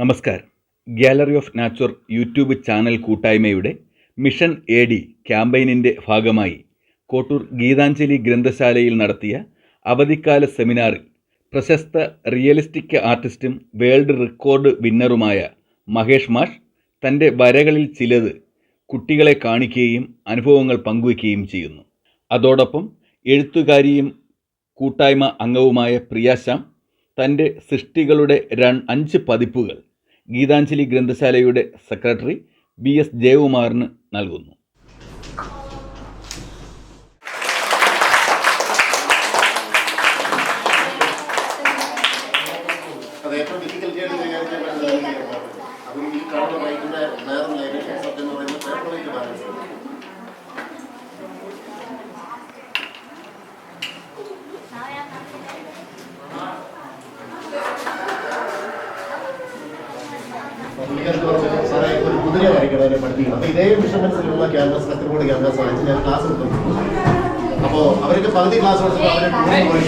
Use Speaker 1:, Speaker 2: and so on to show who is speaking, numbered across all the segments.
Speaker 1: നമസ്കാരം. Gallery of nature YouTube channel കൂട്ടായ്മയുടെ mission A D ക്യാമ്പയിനിന്റെ ഭാഗമായി കോട്ടൂർ ഗീതാഞ്ജലി ഗ്രന്ഥശാലയിൽ നടത്തിയ അവധിക്കാല സെമിനാറിൽ പ്രശസ്ത റിയലിസ്റ്റിക് ആർട്ടിസ്റ്റും വേൾഡ് റെക്കോർഡ് വിന്നറുമായ മഹേഷ് മാഷ് തന്റെ വരകളിൽ ചിലത് കുട്ടികളെ കാണിക്കുകയും അനുഭവങ്ങൾ പങ്കുവയ്ക്കുകയും ചെയ്യുന്നു. അതോടൊപ്പം എഴുത്തുകാരിയും കൂട്ടായ്മ അംഗവുമായ പ്രിയാശാം തന്റെ സൃഷ്ടികളുടെ രൺ അഞ്ച് പതിപ്പുകൾ ഗീതാഞ്ജലി ഗ്രന്ഥശാലയുടെ സെക്രട്ടറി ബി എസ് ജയകുമാറിന് നൽകുന്നു.
Speaker 2: അതും ഈ കാണുന്ന ബൈക്കിന്റെ നേരം ലൈനേഷൻ സത്യം പറയുന്നത് ചെയ്യും പുള്ളിക്കാരത്ത് പറഞ്ഞു സാറേ ഒരു അതിനെ പഠിപ്പിക്കണം അപ്പൊ ഇതേ വിഷമനത്തിലുള്ള ക്യാമ്പസ് കത്തിരിക്കോട് ക്യാമ്പസ് വാങ്ങിച്ച് ഞാൻ ക്ലാസ് എടുത്തു. അപ്പോൾ അവർക്ക് പകുതി ക്ലാസ് കൊടുത്തപ്പോൾ അവരെ ടൂറിന് പോയി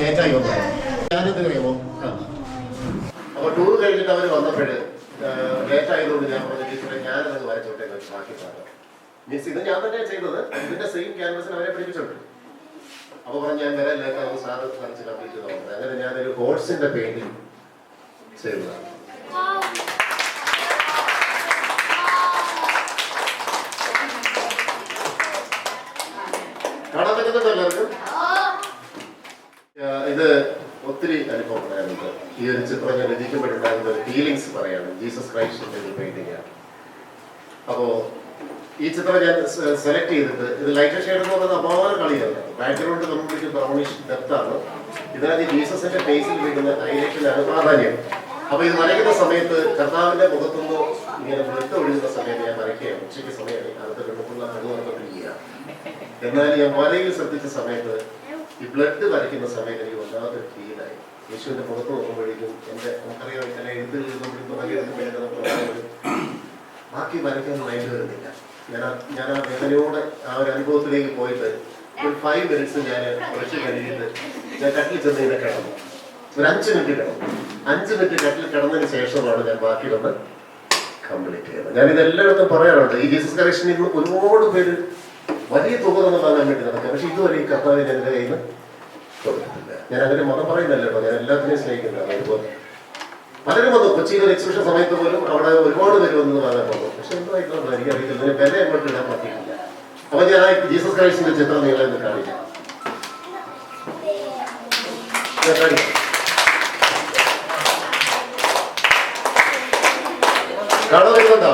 Speaker 2: ലേറ്റായി വന്നു. ഞാനെന്ത് അറിയാമോ ആ. അപ്പൊ ടൂർ കഴിഞ്ഞിട്ട് അവർ വന്നപ്പോൾ ലേറ്റ് ആയതുകൊണ്ട് ഞാൻ പറഞ്ഞു ടീച്ചറെ ഞാനത് വരച്ചോട്ടെ ബാക്കി സാറ് മീൻസ് ഇത് ഞാൻ തന്നെ ചെയ്തത്. ഇതിന്റെ സെയിം ക്യാൻവസിന് അവരെ പഠിപ്പിച്ചോട്ടെ അപ്പൊ പറഞ്ഞു ഞാൻ വരാൻ ലേറ്റ് ആവും. സാറ് വരച്ച് കംപ്ലീറ്റ് ചെയ്ത് നോക്കുന്നത് അങ്ങനെ ഞാനൊരു ഹോഴ്സിന്റെ പെയിന്റിങ് ചെയ്തതാണ് കാണാൻ പറ്റുന്നുണ്ടോ എല്ലാവർക്കും ആ, ഇത് ഒത്തിരി അനുഭവം പറയാനുണ്ട് ഈ ഒരു ചിത്രം ഞാൻ രചിക്കുമ്പോഴുണ്ടാകുന്ന ഒരു ഫീലിങ്സ് പറയാണ്. ജീസസ് ക്രൈസ്റ്റിന്റെ ഒരു പെയിന്റിംഗ് ആണ്. അപ്പോ ഈ ചിത്രം ഞാൻ സെലക്ട് ചെയ്തിട്ട് ഇത് ലൈറ്റ് ഷെയ്ഡ് എന്ന് പറയുന്നത് അപാര കളിയാണ്. ബാക്ക്ഗ്രൗണ്ട് നമുക്ക് ബ്രൗണിഷ് ഡെപ്ത് ആണ്. ഇതിനകത്ത് ജീസസിന്റെ ഫേസിൽ വീഴുന്ന ഹൈലൈറ്റിലാണ് പ്രാധാന്യം. അപ്പൊ ഇത് വരയ്ക്കുന്ന സമയത്ത് കർത്താവിന്റെ മുഖത്തുനിന്ന് ഇങ്ങനെ വൃത്ത ഒഴുകുന്ന സമയത്ത് ഞാൻ വരയ്ക്കുകയാണ്. ഉച്ചയ്ക്ക് സമയമാണ് അടുത്ത പെണ്ണുള്ള കണ്ണു നടന്നിരിക്കുക എന്നാൽ ഞാൻ വരയിൽ ശ്രദ്ധിച്ച സമയത്ത് ഈ ബ്ലഡ് വരയ്ക്കുന്ന സമയത്ത് എനിക്ക് വല്ലാത്തൊരു ഫീലായി യേശുവിന്റെ പുറത്ത് നോക്കുമ്പോഴേക്കും എന്റെ നമുക്കറിയാം ചില എഴുത്തുകളിൽ നമ്മൾ പറയാനൊരു ബാക്കി വരയ്ക്കാൻ മൈൻഡ് വരുന്നില്ല. ഞാൻ ഞാൻ ആ വേദനയോടെ ആ ഒരു അനുഭവത്തിലേക്ക് പോയിട്ട് ഒരു ഫൈവ് മിനിറ്റ്സ് ഞാൻ കുറച്ച് കഴിഞ്ഞിട്ട് ഞാൻ കട്ടിൽ ചെന്ന് ഇങ്ങനെ കിടന്നു. ഒരു അഞ്ച് മിനിറ്റ് കിടന്നു. അഞ്ച് മിനിറ്റ് കട്ടിൽ കിടന്നതിന് ശേഷമാണ് ഞാൻ ബാക്കി വന്ന് കംപ്ലീറ്റ് ചെയ്യുന്നത്. ഞാൻ ഇതെല്ലായിടത്തും പറയാറുണ്ട്. ഈ ജീസസ് കറക്ഷനിൽ ഇന്ന് ഒരുപാട് പേര് വലിയ തുക വാങ്ങാൻ വേണ്ടി നടക്കുക പക്ഷെ ഇതുവരെ ഈ കർത്താവിന് എന്റെ കയ്യിൽ നിന്ന് ഞാൻ അങ്ങനെ മതം പറയുന്നല്ലോ ഞാൻ എല്ലാത്തിനെയും സ്നേഹിക്കുന്നതാണ് അതുപോലെ പലരും വന്നു കൊച്ചിയിൽ ഒരു എക്സിബിഷൻ സമയത്ത് പോലും അവിടെ ഒരുപാട് പേര് വന്നു പറയാൻ വന്നു പക്ഷെ എന്തായിട്ടുള്ള എനിക്ക് അറിയില്ല ഇതിന് വില അങ്ങോട്ട് ഇടാൻ പറ്റിയിട്ടില്ല. അപ്പൊ ഞാൻ ആ ജീസസ് ക്രൈസ്റ്റിന്റെ ചിത്രം നിങ്ങളെ ഒന്ന് കാണിക്കാം. വരുന്നുണ്ടോ?